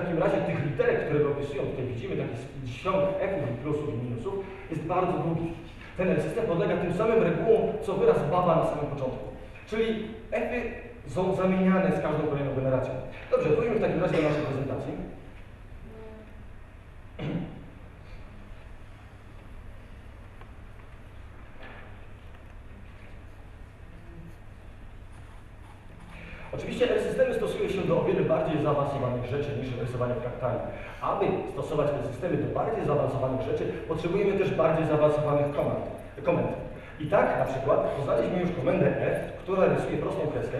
takim razie tych literek, które opisują, tutaj widzimy taki ciąg F-ów i plusów i minusów, jest bardzo długi. Ten system podlega tym samym regułom, co wyraz baba na samym początku. Czyli F-y są zamieniane z każdą kolejną generacją. Dobrze, wróćmy w takim razie do naszej prezentacji. Oczywiście systemy stosuje się do o wiele bardziej zaawansowanych rzeczy niż rysowanie fraktali. Aby stosować te systemy do bardziej zaawansowanych rzeczy, potrzebujemy też bardziej zaawansowanych komend. komend. I tak na przykład poznaliśmy już komendę F, która rysuje prostą kreskę,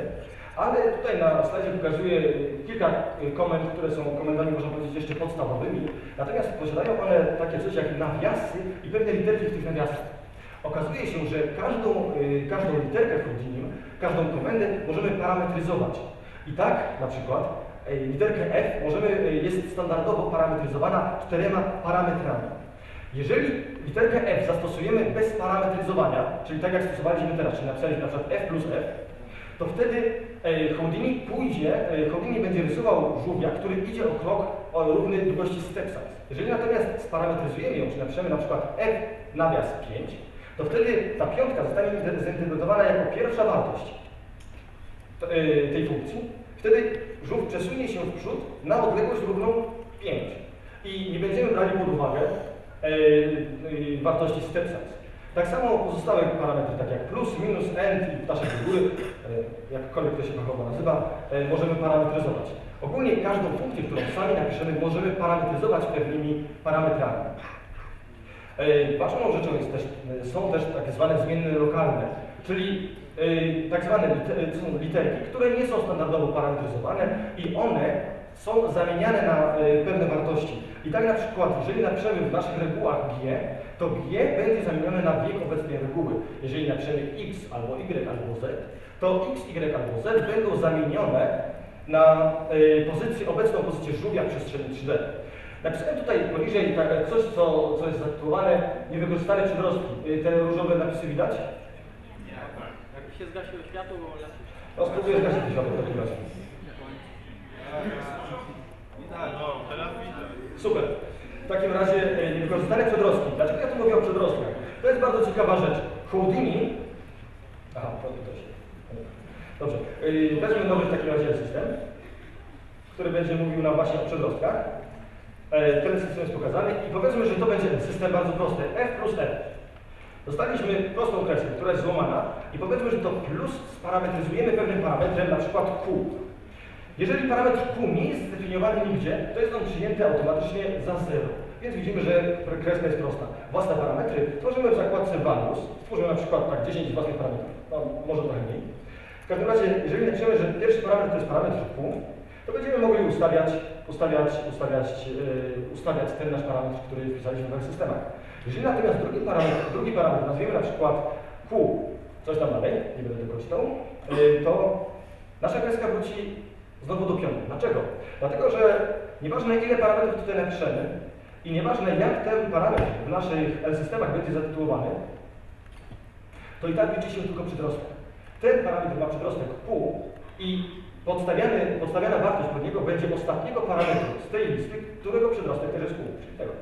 ale tutaj na slajdzie pokazuję kilka komend, które są komendami, można powiedzieć, jeszcze podstawowymi. Natomiast posiadają one takie coś jak nawiasy i pewne literki w tych nawiasach. Okazuje się, że każdą, y, każdą literkę w Houdinim, każdą komendę możemy parametryzować. I tak na przykład y, literkę F możemy, y, jest standardowo parametryzowana czterema parametrami. Jeżeli literkę F zastosujemy bez parametryzowania, czyli tak jak stosowaliśmy teraz, czyli napisaliśmy na przykład F plus F, to wtedy Houdini pójdzie, Houdini będzie rysował żółwia, który idzie o krok o równej długości step size. Jeżeli natomiast sparametryzujemy ją, czyli napiszemy na przykład F nawias 5, to wtedy ta piątka zostanie zinterpretowana jako pierwsza wartość y, tej funkcji. Wtedy żółw przesunie się w przód na odległość równą 5. I nie będziemy brali pod uwagę e, e, wartości step size. Tak samo pozostałe parametry, takie jak plus, minus, end i ptaszek do góry, e, jakkolwiek to się fachowo nazywa, możemy parametryzować. Ogólnie każdą funkcję, którą sami napiszemy, możemy parametryzować pewnymi parametrami. E, ważną rzeczą jest też, e, są też tak zwane zmienne lokalne, czyli e, tak zwane są literki, które nie są standardowo parametryzowane i one są zamieniane na pewne wartości. I tak na przykład, jeżeli napiszemy w naszych regułach G, to G będzie zamienione na wiek obecnej reguły. Jeżeli napiszemy X albo Y albo Z, to X, Y albo Z będą zamienione na pozycję, obecną pozycję żółwia w przestrzeni 3D. Napisałem tutaj poniżej tak, coś, co, co jest zatytułowane niewykorzystane przedrostki. Y, te różowe napisy widać? Nie. Jak się zgasiło światło, bo No spróbuję zgasić światło w takim razie. Super. W takim razie y, niewykorzystane przedrostki. Dlaczego ja tu mówię o przedrostkach? To jest bardzo ciekawa rzecz. Houdini... Aha, to się. Dobrze. Y, Weźmy nowy w takim razie system, który będzie mówił nam właśnie o przedrostkach. E, ten system jest pokazany i powiedzmy, że to będzie system bardzo prosty, f plus f. Dostaliśmy prostą kreskę, która jest złamana i powiedzmy, że to plus sparametryzujemy pewnym parametrem, na przykład q. Jeżeli parametr q nie jest zdefiniowany nigdzie, to jest on przyjęty automatycznie za 0. Więc widzimy, że kreska jest prosta. Własne parametry tworzymy w zakładce values. Stworzymy na przykład tak 10 własnych parametrów, no, może trochę mniej. W każdym razie, jeżeli napiszemy, że pierwszy parametr to jest parametr q, to będziemy mogli ustawiać, ustawiać, ustawiać, yy, ustawiać ten nasz parametr, który wpisaliśmy w systemach. Jeżeli natomiast drugi parametr, drugi parametr nazwiemy na przykład Q, coś tam dalej, nie będę tego czytał, yy, to nasza kreska wróci znowu do pionu. Dlaczego? Dlatego, że nieważne ile parametrów tutaj napiszemy i nieważne jak ten parametr w naszych L-systemach będzie zatytułowany, to i tak liczy się tylko przedrostek. Ten parametr ma przedrostek Q i podstawiany, podstawiana będzie ostatniego parametru z tej listy, którego przedrostek też jest Q, czyli tego.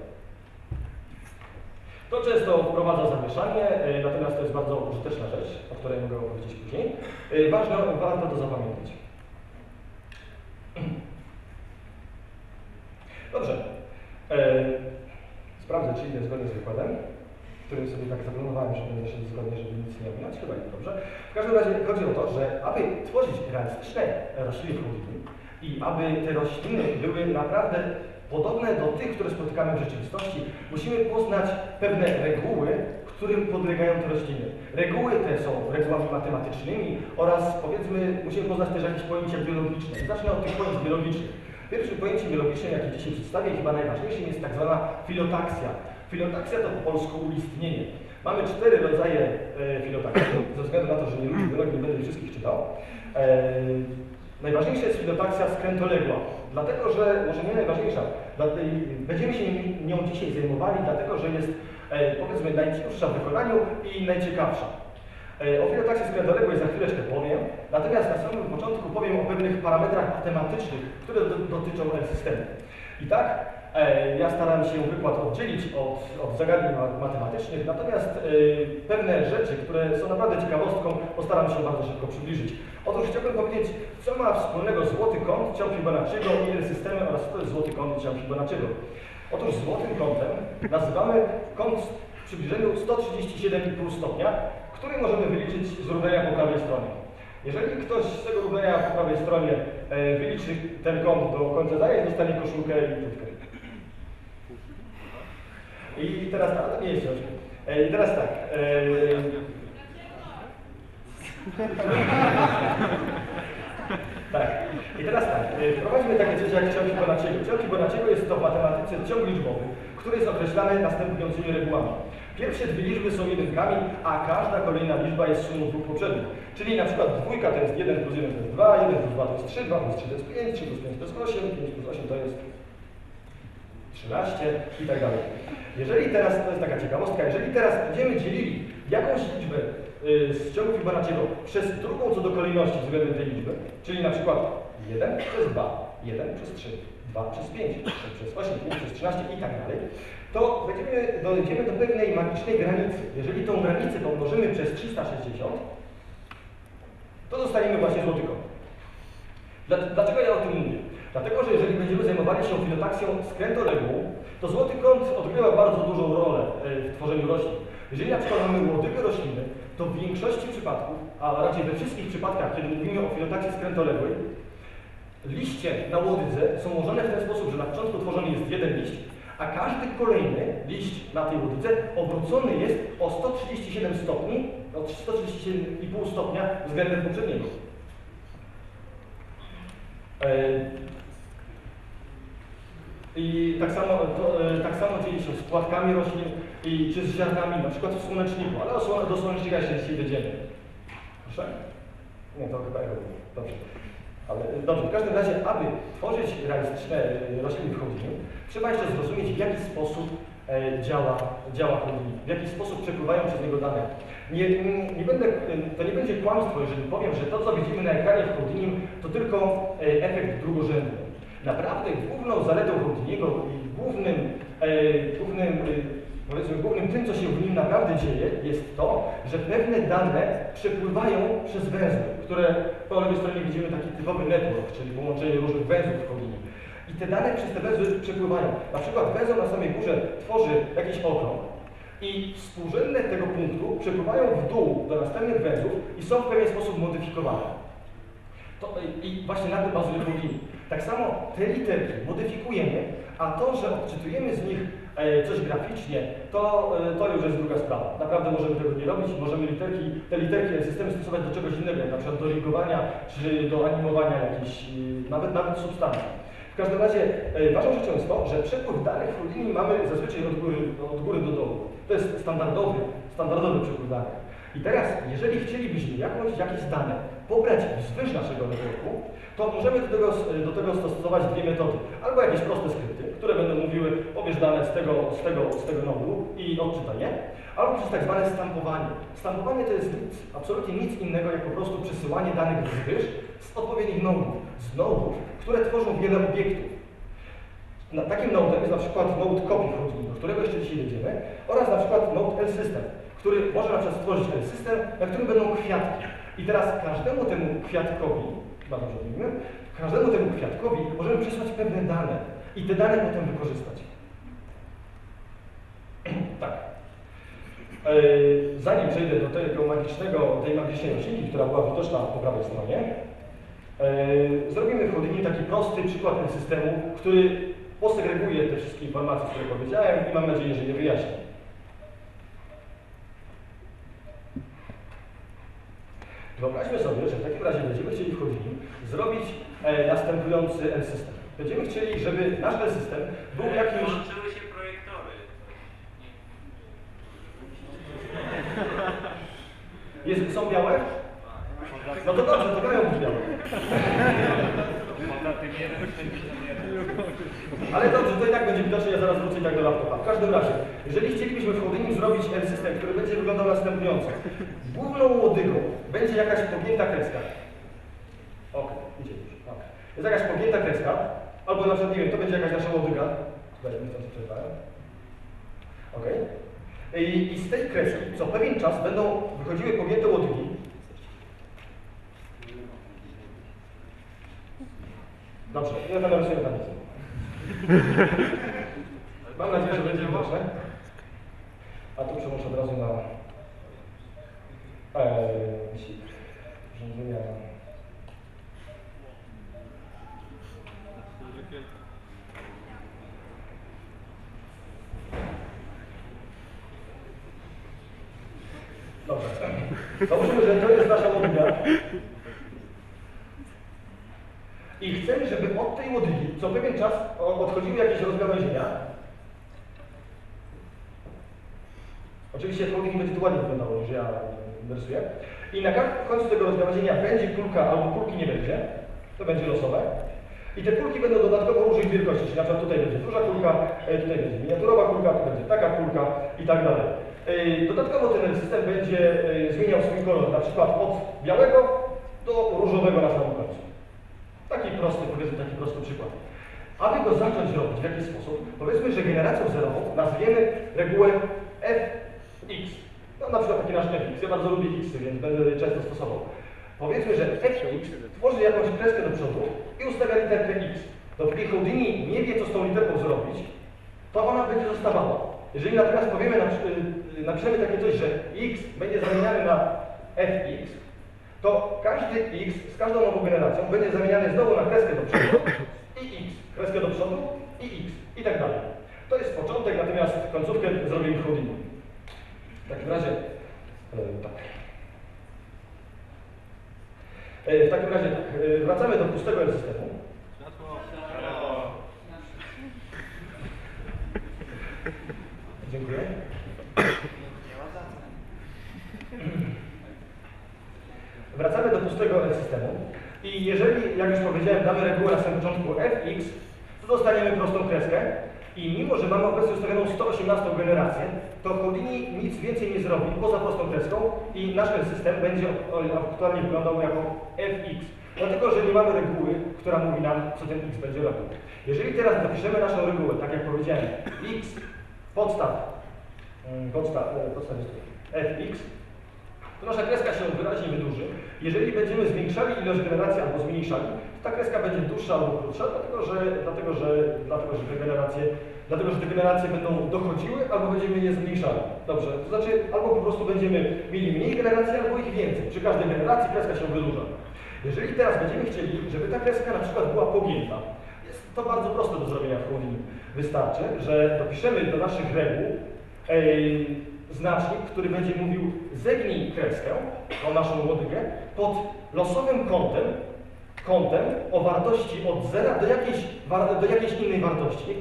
To często wprowadza zamieszanie, e, natomiast to jest bardzo użyteczna rzecz, o której mogę opowiedzieć później. E, ważne, warto to zapamiętać. Dobrze. E, sprawdzę, czy idę zgodnie z wykładem którym sobie tak zaplanowałem, że będę szedł zgodnie, żeby nic nie ominąć, chyba nie dobrze. W każdym razie chodzi o to, że aby tworzyć realistyczne rośliny i aby te rośliny były naprawdę podobne do tych, które spotykamy w rzeczywistości, musimy poznać pewne reguły, którym podlegają te rośliny. Reguły te są regułami matematycznymi oraz powiedzmy, musimy poznać też jakieś pojęcia biologiczne. Zacznę od tych pojęć biologicznych. Pierwszym pojęciem biologicznym, jakie dzisiaj przedstawię, chyba najważniejszym, jest tak zwana filotaksja. Filotaksja to po polsku uistnienie. Mamy cztery rodzaje e, filotaksji, ze względu na to, że nie lubię biologii, nie będę wszystkich czytał. E, najważniejsza jest filotaksja skrętoległa, dlatego że, może nie najważniejsza, będziemy się nią dzisiaj zajmowali, dlatego że jest e, powiedzmy najcięższa w wykonaniu i najciekawsza. E, O filotaksie skrętoległej za chwileczkę powiem, natomiast na samym początku powiem o pewnych parametrach matematycznych, które do, dotyczą systemu. I tak, ja staram się wykład oddzielić od, od zagadnień ma- matematycznych, natomiast e, pewne rzeczy, które są naprawdę ciekawostką, postaram się bardzo szybko przybliżyć. Otóż chciałbym powiedzieć, co ma wspólnego złoty kąt ciał Fibonacciego i L-systemy oraz co to jest złoty kąt ciał Fibonacciego. Otóż złotym kątem nazywamy kąt w przybliżeniu 137,5 stopnia, który możemy wyliczyć z równania po prawej stronie. Jeżeli ktoś z tego równania po prawej stronie e, wyliczy ten kąt do końca daje, dostanie koszulkę i tutkę. I teraz tak, nie jest książka. E, I teraz tak. E, tak. I teraz tak. e, Wprowadzimy takie coś jak ciąg Fibonacciego. Ciąg Fibonacciego jest to w matematyce ciąg liczbowy, który jest określany następującymi regułami. Pierwsze dwie liczby są jedynkami, a każda kolejna liczba jest sumą dwóch poprzednich. Czyli na przykład dwójka to jest 1 plus 1 to jest 2, 1 plus 2 to jest 3, 2 plus 3 to jest 5, 3 plus 5 to jest 8, 5 plus 8 to jest 13 i tak dalej. Jeżeli teraz, to jest taka ciekawostka, jeżeli teraz będziemy dzielili jakąś liczbę y, z ciągu Fibonacciego przez drugą co do kolejności względem tej liczby, czyli na przykład 1 przez 2, 1 przez 3, 2 przez 5, 3 przez 8, 5 przez 13 i tak dalej, to będziemy, dojdziemy do pewnej magicznej granicy. Jeżeli tą granicę pomnożymy przez 360, to dostaniemy właśnie złoty kąt. Dla- Dlaczego ja o tym mówię? Dlatego, że jeżeli będziemy zajmowali się filotaksją skrętoległą, to złoty kąt odgrywa bardzo dużą rolę e, w tworzeniu roślin. Jeżeli na przykład mamy łodygi rośliny, to w większości przypadków, a raczej we wszystkich przypadkach, kiedy mówimy o filotaksie skrętoległej, liście na łodydze są ułożone w ten sposób, że na początku tworzony jest jeden liść, a każdy kolejny liść na tej łodydze obrócony jest o 137 stopni, o 137,5 stopnia względem poprzedniego. I tak samo, to, e, tak samo się z płatkami roślin i czy z ziarnami, na przykład w słoneczniku, ale do słonecznika jeszcze dzisiaj dojdziemy. Proszę? Nie, to chyba ja. Dobrze. Ale e, dobrze, w każdym razie, aby tworzyć realistyczne e, rośliny w Houdini, trzeba jeszcze zrozumieć, w jaki sposób działa, działa w jaki sposób przepływają przez niego dane. Nie, nie będę, to nie będzie kłamstwo, jeżeli powiem, że to, co widzimy na ekranie w Houdini, to tylko efekt drugorzędny. Naprawdę główną zaletą Houdiniego i głównym, e, głównym e, powiedzmy, głównym tym, co się w nim naprawdę dzieje, jest to, że pewne dane przepływają przez węzły, które po lewej stronie widzimy taki typowy network, czyli połączenie różnych węzłów w Houdinie. I te dane przez te węzły przepływają. Na przykład węzeł na samej górze tworzy jakiś okrąg i współrzędne tego punktu przepływają w dół do następnych węzłów i są w pewien sposób modyfikowane. To, I właśnie na tym bazuje Houdini. Tak samo te literki modyfikujemy, a to, że odczytujemy z nich e, coś graficznie, to, e, to już jest druga sprawa. Naprawdę możemy tego nie robić, możemy literki, te literki systemy stosować do czegoś innego, na przykład do rigowania, czy do animowania jakichś, e, nawet, nawet substancji. W każdym razie e, ważną rzeczą jest to, że przepływ danych w Houdini mamy zazwyczaj od góry, od góry do dołu. To jest standardowy, standardowy przepływ danych. I teraz, jeżeli chcielibyśmy jakąś, jakieś dane pobrać wzwyż naszego networku, to możemy do tego, do tego stosować dwie metody. Albo jakieś proste skrypty, które będą mówiły, pobierz dane z tego, z tego, z tego nodu i odczytaj je, albo przez tak zwane stampowanie. Stampowanie to jest nic, absolutnie nic innego, jak po prostu przesyłanie danych wzwyż z odpowiednich nodów, z nodów, które tworzą wiele obiektów. Na takim nodem jest na przykład node copy do którego jeszcze dzisiaj dojdziemy, oraz na przykład node L-system, który może na przykład stworzyć L-system, na którym będą kwiatki. I teraz każdemu temu kwiatkowi, chyba dobrze mówimy, każdemu temu kwiatkowi możemy przesłać pewne dane i te dane potem wykorzystać. tak. Yy, Zanim przejdę do tego magicznego, tej magicznej roślinki, która była widoczna po prawej stronie, yy, zrobimy w Houdini taki prosty przykład systemu, który posegreguje te wszystkie informacje, które powiedziałem i mam nadzieję, że je wyjaśni. Wyobraźmy sobie, że w takim razie będziemy chcieli w Houdini zrobić e, następujący L-system. Będziemy chcieli, żeby nasz L-system był jakimś... Włączyły się projektory. Jest, są białe? No to dobrze, to mają być białe. Poza tym 1,71. Ale dobrze, to i tak będzie widoczne, ja zaraz wrócę i tak do laptopa. W każdym razie, jeżeli chcielibyśmy w Houdini zrobić L-system, który będzie wyglądał następująco. Główną łodygą będzie jakaś pogięta kreska. Okej, idzie już. Okay. Jest jakaś pogięta kreska, albo na przykład, nie wiem, to będzie jakaś nasza łodyga. Mi to przeczytałem. Okej. I, I z tej kreski co pewien czas będą wychodziły pogięte łodygi. Dobrze, ja tam narysuję tablicę. Mam nadzieję, że będzie widoczne. A tu przełączę od razu na e, jeśli urządzenia. Dobrze. Załóżmy, że to jest nasza łodyga. I chcemy, żeby od tej łodygi co pewien czas odchodziły jakieś rozgałęzienia. Oczywiście holding będzie tu ładnie wyglądało niż ja rysuję. I na końcu tego rozgałęzienia będzie kulka albo kulki nie będzie. To będzie losowe. I te kulki będą dodatkowo różnych wielkości, na przykład tutaj będzie duża kulka, e, tutaj będzie miniaturowa kulka, tu będzie taka kulka i tak dalej. E, Dodatkowo ten system będzie e, zmieniał swój kolor, na przykład od białego do różowego na samym końcu. Taki prosty, powiedzmy taki prosty przykład. Aby go zacząć robić w jakiś sposób, powiedzmy, że generacją zerową nazwiemy regułę fx. No na przykład taki nasz fx. Ja bardzo lubię x, więc będę często stosował. Powiedzmy, że fx tworzy jakąś kreskę do przodu i ustawia literkę x. Dopóki Houdini nie wie, co z tą literką zrobić, to ona będzie zostawała. Jeżeli natomiast powiemy, y, napiszemy takie coś, że x będzie zamieniany na fx, to każdy x z każdą nową generacją będzie zamieniany znowu na kreskę do przodu i x, kreskę do przodu i x i tak dalej. To jest początek, natomiast końcówkę zrobimy Houdini. W takim razie, e, tak. E, W takim razie tak, e, wracamy do pustego systemu. Dziękuję. Wracamy do pustego systemu i jeżeli, jak już powiedziałem, damy regułę na samym początku fx, to dostaniemy prostą kreskę i mimo, że mamy obecnie ustawioną 118 generację, to Houdini nic więcej nie zrobi poza prostą kreską i nasz system będzie aktualnie wyglądał jako fx. Dlatego, że nie mamy reguły, która mówi nam, co ten x będzie robił. Jeżeli teraz dopiszemy naszą regułę, tak jak powiedziałem, x podstaw, mm, podstaw, e, podstaw jest fx, to nasza kreska się wyraźnie wydłuży. Jeżeli będziemy zwiększali ilość generacji albo zmniejszali, to ta kreska będzie dłuższa albo krótsza, dlatego że, dlatego, że, dlatego, że te generacje, dlatego, że te generacje będą dochodziły, albo będziemy je zmniejszali. Dobrze, to znaczy albo po prostu będziemy mieli mniej generacji, albo ich więcej. Przy każdej generacji kreska się wydłuża. Jeżeli teraz będziemy chcieli, żeby ta kreska na przykład była pogięta, jest to bardzo proste do zrobienia w Houdini. Wystarczy, że dopiszemy do naszych reguł znacznik, który będzie mówił zegnij kreskę, tą naszą łodygę, pod losowym kątem, kątem o wartości od zera do jakiejś, do jakiejś innej wartości.